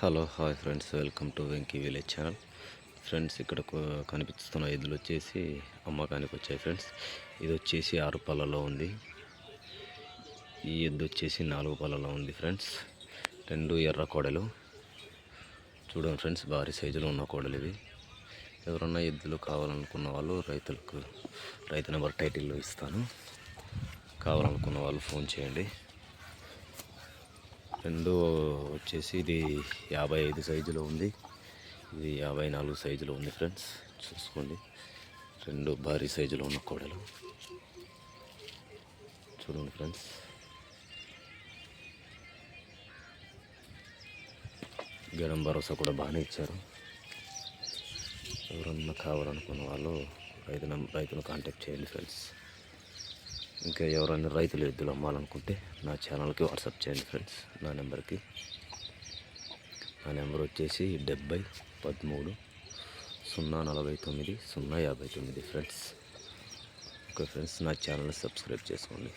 Hello hi friends. Welcome to Venky village channel. Friends ఇక్కడ కనిపిస్తున్న ఎద్దులు వచ్చేసి అమ్మకానికి వచ్చాయి ఫ్రెండ్స్. ఇది వచ్చేసి ఆరు పళ్ళలో ఉంది. ఈ ఎద్దు వచ్చేసి నాలుగు పళ్ళలో ఉంది ఫ్రెండ్స్. రెండు ఎర్ర కోడలు. చూడండి ఫ్రెండ్స్ భారీ సైజులో ఉన్న కోడలు ఇవి. ఎవరన్నా ఎద్దులు కావాలనుకున్న వాళ్ళు రైతులకు రైతు నెంబర్ టైటిల్లో ఇస్తాను. కావాలనుకున్న వాళ్ళు ఫోన్ చేయండి. రెండు వచ్చేసి ఇది యాభై ఐదు సైజులో ఉంది. ఇది యాభై నాలుగు సైజులో ఉంది ఫ్రెండ్స్. చూసుకోండి. రెండు భారీ సైజులో ఉన్న కోడలు. చూడండి ఫ్రెండ్స్. గడం భరోసా కూడా బాగానే ఇచ్చారు. ఎవరన్నా కావాలనుకున్న వాళ్ళు రైతు రైతును కాంటాక్ట్ చేయండి ఫ్రెండ్స్. ఇంకా ఎవరైనా రైతులు ఎద్దులు అమ్మాలనుకుంటే నా ఛానల్కి వాట్సాప్ చేయండి ఫ్రెండ్స్. నా నెంబర్కి. నా నెంబర్ వచ్చేసి డెబ్బై పదమూడు సున్నా నలభై తొమ్మిది సున్నా యాభై తొమ్మిది ఫ్రెండ్స్. ఓకే ఫ్రెండ్స్ నా ఛానల్ని సబ్స్క్రైబ్ చేసుకోండి.